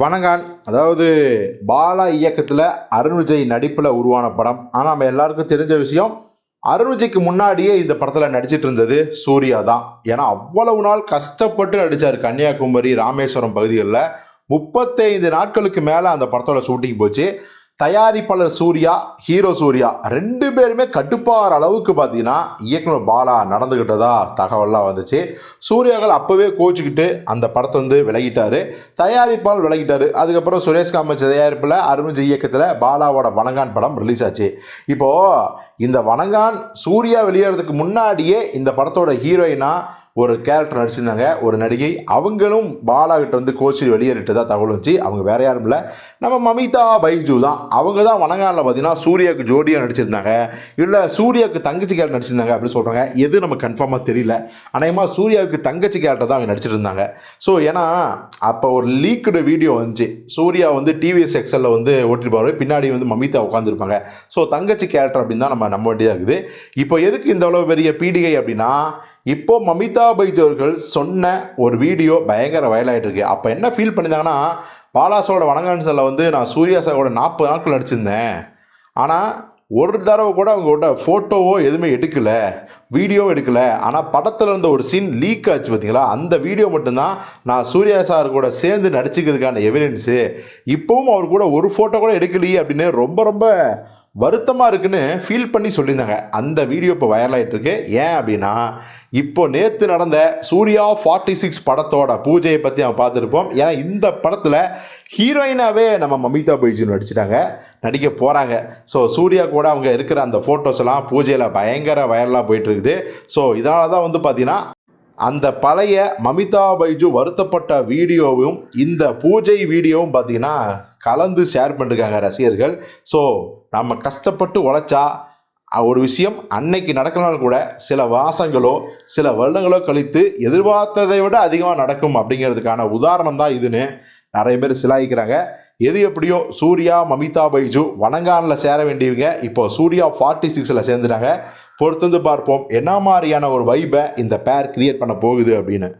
வணங்கான் அதாவது பாலா இயக்கத்தில் அருண் விஜய் நடிப்பில் உருவான படம். ஆனால் நம்ம எல்லாருக்கும் தெரிஞ்ச விஷயம் அருண் விஜய்க்கு முன்னாடியே இந்த படத்தில் நடிச்சிட்டு இருந்தது சூர்யா தான். ஏன்னா அவ்வளவு நாள் கஷ்டப்பட்டு நடித்தார் கன்னியாகுமரி ராமேஸ்வரம் பகுதிகளில். முப்பத்தைந்து நாட்களுக்கு மேலே அந்த படத்தோட ஷூட்டிங் போச்சு. தயாரிப்பாளர் சூர்யா ஹீரோ சூர்யா ரெண்டு பேருமே கட்டுப்பாடுற அளவுக்கு பார்த்தீங்கன்னா இயக்குனர் பாலா நடந்துக்கிட்டதா தகவல்லாம் வந்துச்சு. சூர்யாக்கள் அப்போவே கோச்சிக்கிட்டு அந்த படத்தை வந்து விலகிட்டாரு. தயாரிப்பாளர் விலகிட்டார். அதுக்கப்புறம் சுரேஷ் காமச் தயாரிப்பில் அருண்ஜி இயக்கத்தில் பாலாவோட வணங்கான் படம் ரிலீஸ் ஆச்சு. இப்போது இந்த வணங்கான் சூர்யா வெளியேறதுக்கு முன்னாடியே இந்த படத்தோட ஹீரோயினாக ஒரு கேரக்டர் நடிச்சிருந்தாங்க ஒரு நடிகை. அவங்களும் பாலாகிட்ட வந்து கோச்சில் வெளியேறிட்டதா தகவல் வந்துச்சு. அவங்க வேற யாரும் இல்லை. நம்ம மமிதா பைஜு தான். அவங்க தான் வணங்கானில் பார்த்தீங்கன்னா சூர்யாவுக்கு ஜோடியாக நடிச்சிருந்தாங்க. இல்லை சூர்யாவுக்கு தங்கச்சி கேரக்டர் நடிச்சிருந்தாங்க அப்படின்னு சொல்கிறாங்க எது நமக்கு கன்ஃபார்மாக தெரியல. அநேகமாக சூர்யாவுக்கு தங்கச்சி கேரக்டர் தான் அவங்க நடிச்சிட்டு இருந்தாங்க ஸோ ஏன்னா அப்போ ஒரு லீக்குடு வீடியோ வந்துச்சு. சூர்யா வந்து டிவிஎஸ் எக்ஸலில் வந்து ஓட்டிருப்பாரு. பின்னாடி வந்து மமிதா உட்காந்துருப்பாங்க ஸோ தங்கச்சி கேரக்டர் அப்படின்னு தான் நம்ம நம்ப வேண்டியதாக இருக்குது. இப்போ எதுக்கு இந்த அளவு பெரிய பீடிகை அப்படின்னா இப்போ மமிதா பைஜ் அவர்கள் சொன்ன ஒரு வீடியோ பயங்கர வயலாகிட்டு இருக்கு அப்போ என்ன ஃபீல் பண்ணியிருந்தாங்கன்னா பாலாசோட வணங்கான்சலில் வந்து நான் சூர்யா சாரோட நாற்பது நாட்கள் நடிச்சிருந்தேன். ஆனால் ஒரு தடவை கூட அவங்களோட ஃபோட்டோவோ எதுவுமே எடுக்கலை வீடியோவும் எடுக்கலை. ஆனால் படத்தில் இருந்த ஒரு சீன் லீக் ஆச்சு பார்த்தீங்களா அந்த வீடியோ மட்டும்தான் நான் சூர்யா சார் கூட சேர்ந்து நடிச்சுக்கிறதுக்கான எவிடன்ஸு இப்போவும் அவர் கூட ஒரு ஃபோட்டோ கூட எடுக்கலையே அப்படின்னு ரொம்ப ரொம்ப வருத்தமாக இருக்குன்னு ஃபீல் பண்ணி சொல்லியிருந்தாங்க. அந்த வீடியோ இப்போ வைரலாகிட்டுருக்கு ஏன் அப்படின்னா இப்போ நேற்று நடந்த சூர்யா ஃபார்ட்டி சிக்ஸ் படத்தோட பூஜையை பற்றி நம்ம பார்த்துருப்போம். ஏன்னா இந்த படத்தில் ஹீரோயினாகவே நம்ம மமிதா பைஜின் நடிச்சிட்டாங்க. நடிக்க போகிறாங்க ஸோ சூர்யா கூட அவங்க இருக்கிற அந்த ஃபோட்டோஸ் எல்லாம் பூஜையில் பயங்கர வைரலாக போயிட்டு இருக்குது ஸோ இதனால தான் வந்து பார்த்திங்கன்னா அந்த பழைய மமிதா பைஜு வருத்தப்பட்ட வீடியோவும் இந்த பூஜை வீடியோவும் பார்த்தீங்கன்னா கலந்து ஷேர் பண்ணிருக்காங்க ரசிகர்கள். ஸோ நம்ம கஷ்டப்பட்டு உழைச்சா ஒரு விஷயம் அன்னைக்கு நடக்கலனாலும் கூட சில வாசங்களோ சில வருடங்களோ கழித்து எதிர்பார்த்ததை விட அதிகமாக நடக்கும் அப்படிங்கிறதுக்கான உதாரணம் தான் இதுன்னு நிறைய பேர் சிலாயிக்கிறாங்க. எது எப்படியோ சூர்யா மமிதா பைஜு வணங்கானில் சேர வேண்டியவங்க இப்போ சூர்யா ஃபார்ட்டி சிக்ஸில் சேர்ந்துட்டாங்க. பொறுத்து வந்து பார்ப்போம். என்ன மாதிரியான ஒரு வைபை இந்த பேர் கிரியேட் பண்ண போகுது அப்படின்னு.